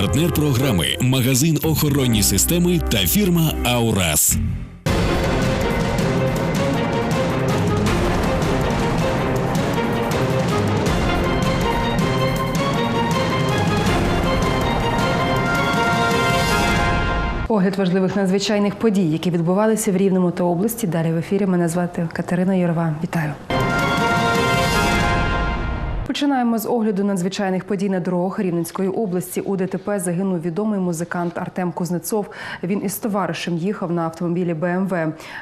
Партнер програми магазин охоронні системи та фірма Аурас. Огляд важливих надзвичайних подій, які відбувалися в Рівному та області. Далі в ефірі мене звати Катерина Юрова. Вітаю. Починаємо з огляду надзвичайних подій на дорогах Рівненської області. У ДТП загинув відомий музикант Артем Кузнецов. Він із товаришем їхав на автомобілі БМВ.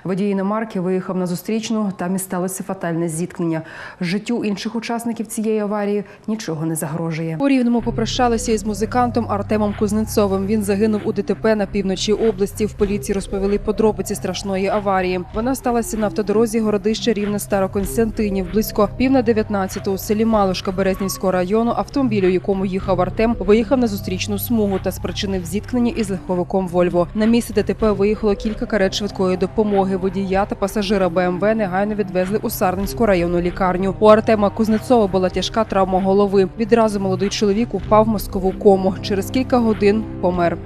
Водій іномарки виїхав на зустрічну. Там і сталося фатальне зіткнення. Життю інших учасників цієї аварії нічого не загрожує. У Рівному попрощалися із музикантом Артемом Кузнецовим. Він загинув у ДТП на півночі області. В поліції розповіли подробиці страшної аварії. Вона сталася на автодорозі городище Рівне Староконстантинів. Близько пів на 19 у селі Малушка Березнівського району. Автомобіль, у якому їхав Артем, виїхав на зустрічну смугу та спричинив зіткнення із легковиком Вольво. На місце ДТП виїхало кілька карет швидкої допомоги. Водія та пасажира БМВ негайно відвезли у Сарненську районну лікарню. У Артема Кузнецова була тяжка травма голови. Відразу молодий чоловік упав в мозкову кому. Через кілька годин помер.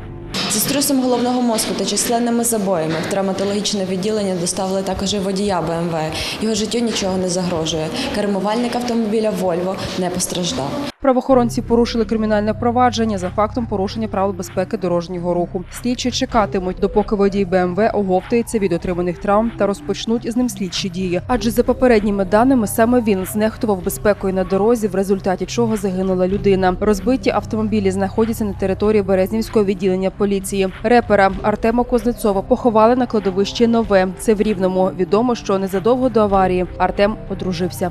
Зі струсом головного мозку та численними забоями в травматологічне відділення доставили також і водія БМВ. Його життю нічого не загрожує. Кермувальник автомобіля Вольво не постраждав. Правоохоронці порушили кримінальне провадження за фактом порушення правил безпеки дорожнього руху. Слідчі чекатимуть, допоки водій БМВ оговтається від отриманих травм та розпочнуть з ним слідчі дії. Адже за попередніми даними саме він знехтував безпекою на дорозі, в результаті чого загинула людина. Розбиті автомобілі знаходяться на території Березнівського відділення поліції. Репера Артема Кознецова поховали на кладовищі нове. Це в рівному. Відомо, що незадовго до аварії Артем одружився.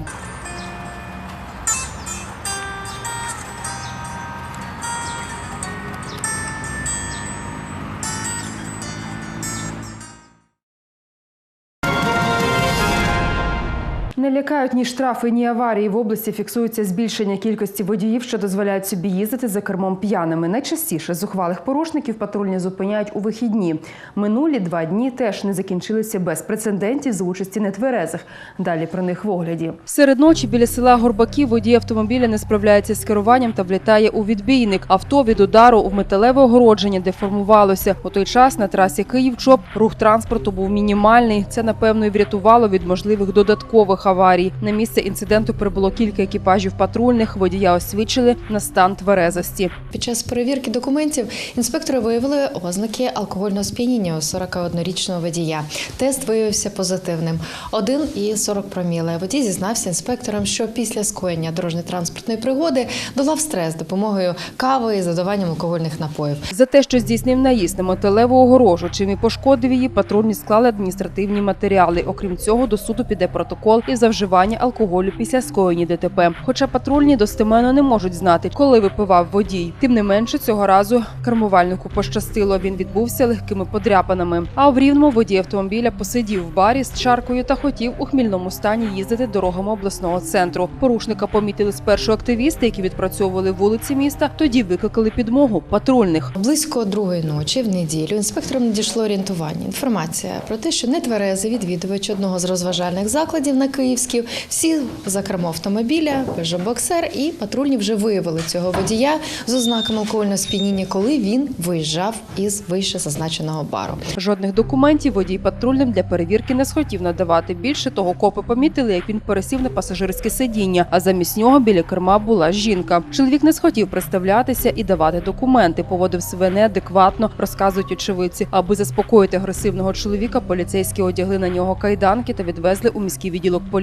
Не лякають ні штрафи, ні аварії. В області фіксується збільшення кількості водіїв, що дозволяють собі їздити за кермом п'яними. Найчастіше зухвалих порушників патрульні зупиняють у вихідні. Минулі два дні теж не закінчилися без прецедентів за участі нетверезих. Далі про них в огляді. Серед ночі біля села Горбаків водій автомобіля не справляється з керуванням та влітає у відбійник. Авто від удару в металеве огородження деформувалося. У той час на трасі Київ-Чоп рух транспорту був мінімальний. Це напевно і врятувало від можливих додаткових аварій. На місце інциденту прибуло кілька екіпажів патрульних. Водія освічили на стан тверезості. Під час перевірки документів інспектори виявили ознаки алкогольного сп'яніння у 41-річного водія. Тест виявився позитивним. 1,40 проміле. Водій зізнався інспекторам, що після скоєння дорожньо-транспортної пригоди долав стрес допомогою кави і задаванням алкогольних напоїв. За те, що здійснив наїзд на металеву огорожу, чим і пошкодив її, патрульні склали адміністративні матеріали. Окрім цього, до суду піде протокол із за вживання алкоголю після скоєння ДТП. Хоча патрульні достеменно не можуть знати, коли випивав водій. Тим не менше, цього разу кермувальнику пощастило. Він відбувся легкими подряпинами. А в рівному водій автомобіля посидів в барі з чаркою та хотів у хмільному стані їздити дорогами обласного центру. Порушника помітили спершу активісти, які відпрацьовували вулиці міста. Тоді викликали підмогу патрульних. Близько другої ночі в неділю інспекторам надійшло орієнтування. Інформація про те, що нетверезий відвідувач одного з розважальних закладів на Київській сів за кермо автомобіля, Peugeot і патрульні вже виявили цього водія з ознаками алкогольного сп'яніння, коли він виїжджав із вище зазначеного бару. Жодних документів водій патрульним для перевірки не схотів надавати. Більше того, копи помітили, як він пересів на пасажирське сидіння, а замість нього біля керма була жінка. Чоловік не схотів представлятися і давати документи. Поводив себе неадекватно, розказують очевидці. Аби заспокоїти агресивного чоловіка, поліцейські одягли на нього кайданки та відвезли у міський відділок поліції.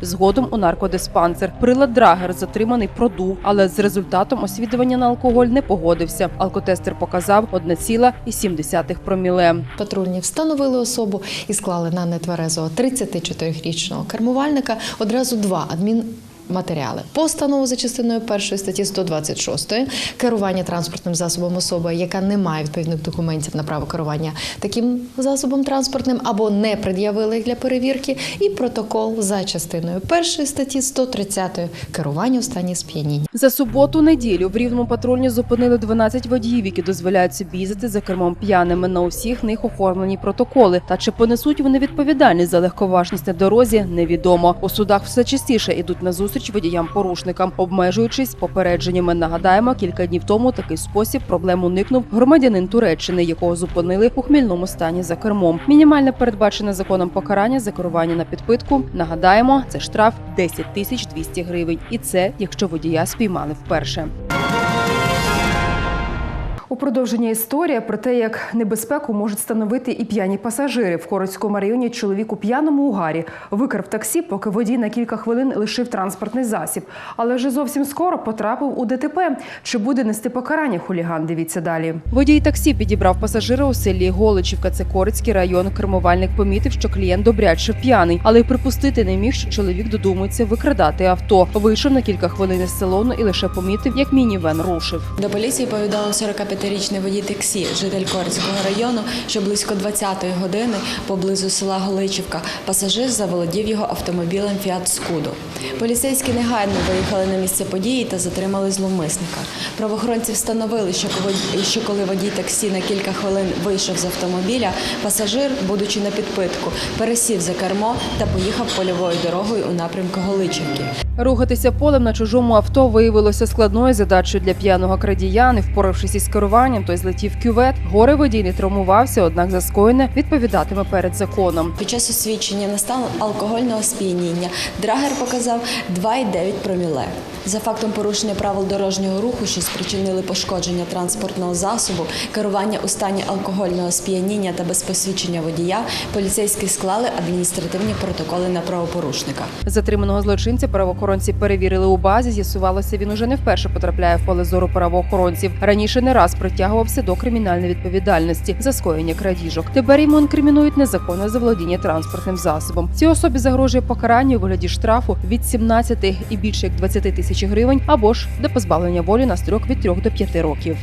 Згодом у наркодиспансер. Прилад Драгер затриманий продув, але з результатом освідування на алкоголь не погодився. Алкотестер показав 1,7 проміле. Патрульні встановили особу і склали на нетверезого 34-річного кермувальника одразу два адмін. Матеріали постанову за частиною першої статті 126 керування транспортним засобом особи, яка не має відповідних документів на право керування таким засобом транспортним або не пред'явила їх для перевірки, і протокол за частиною першої статті 130 керування у стані сп'яніння. За суботу-неділю в рівному патрульні зупинили 12 водіїв, які дозволяють собі їздити за кермом п'яними. На усіх них оформлені протоколи. Та чи понесуть вони відповідальність за легковажність на дорозі, невідомо. У судах все частіше ідуть на зустріч назустріч водіям-порушникам, обмежуючись попередженнями. Нагадаємо, кілька днів тому такий спосіб проблем уникнув громадянин Туреччини, якого зупинили у хмільному стані за кермом. Мінімальне передбачене законом покарання за керування на підпитку. Нагадаємо, це штраф 10 тисяч 200 гривень. І це якщо водія спіймали вперше. Продовження історія про те, як небезпеку можуть становити і п'яні пасажири. В Коротському районі чоловік у п'яному угарі викрав таксі, поки водій на кілька хвилин лишив транспортний засіб. Але вже зовсім скоро потрапив у ДТП. Чи буде нести покарання хуліган? Дивіться далі. Водій таксі підібрав пасажира у селі Голичівка. Це Корицький район. Кермувальник помітив, що клієнт добряче п'яний, але й припустити не міг, що чоловік додумається викрадати авто. Вийшов на кілька хвилин із салону і лише помітив, як мінівен рушив. До поліції повідомив 45-річний водій таксі, житель Корицького району, що близько 20-ї години поблизу села Голичівка пасажир заволодів його автомобілем Фіат Скудо. Поліцейські негайно виїхали на місце події та затримали зловмисника. Правоохоронці встановили, що коли водій таксі на кілька хвилин вийшов з автомобіля, пасажир, будучи на підпитку, пересів за кермо та поїхав польовою дорогою у напрямку Голичівки. Рухатися полем на чужому авто виявилося складною задачею для п'яного крадія. Не впоравшись із керуванням, той злетів кювет. Горе водій не травмувався, однак за скоєне відповідатиме перед законом. Під час освідчення на стан алкогольного сп'яніння драгер показав 2,9 проміле. За фактом порушення правил дорожнього руху, що спричинили пошкодження транспортного засобу, керування у стані алкогольного сп'яніння та без посвідчення водія, поліцейські склали адміністративні протоколи на правопорушника. Затриманого злочинця правоохоронці перевірили у базі. З'ясувалося, він уже не вперше потрапляє в поле зору правоохоронців. Раніше не раз притягувався до кримінальної відповідальності за скоєння крадіжок. Тепер йому інкримінують незаконне заволодіння транспортним засобом. Цій особі загрожує покарання у вигляді штрафу від 17 і більше як 20 тисяч гривень або ж до позбавлення волі на строк від 3 до 5 років.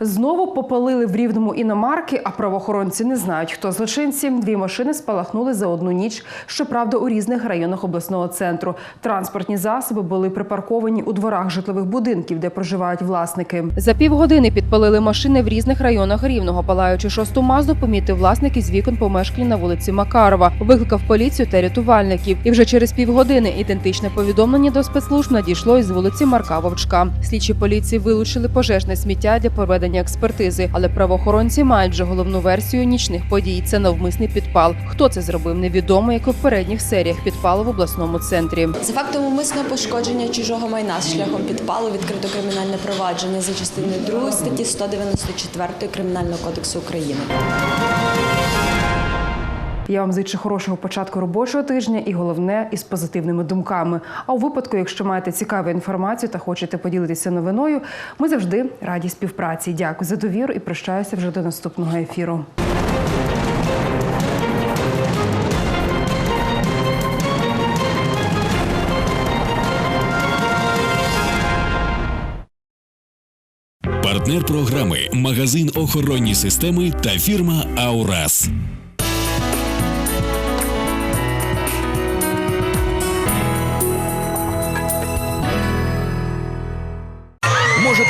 Знову попалили в рівному іномарки, а правоохоронці не знають, хто злочинці. Дві машини спалахнули за одну ніч. Щоправда, у різних районах обласного центру. Транспортні засоби були припарковані у дворах житлових будинків, де проживають власники. За півгодини підпалили машини в різних районах рівного. Палаючи шосту мазду, помітив власник із вікон помешкання на вулиці Макарова. Викликав поліцію та рятувальників. І вже через півгодини ідентичне повідомлення до спецслужб надійшло із вулиці Марка Вовчка. Слідчі поліції вилучили пожежне сміття для проведення експертизи, але правоохоронці мають вже головну версію нічних подій. Це навмисний підпал. Хто це зробив, невідомо, як і в передніх серіях підпалу в обласному центрі. За фактом умисного пошкодження чужого майна з шляхом підпалу відкрито кримінальне провадження за частиною 2 статті 194 Кримінального кодексу України. Я вам зичу хорошого початку робочого тижня і головне із позитивними думками. А у випадку, якщо маєте цікаву інформацію та хочете поділитися новиною, ми завжди раді співпраці. Дякую за довіру і прощаюся вже до наступного ефіру. Партнер програми магазин охоронні системи та фірма Аурас.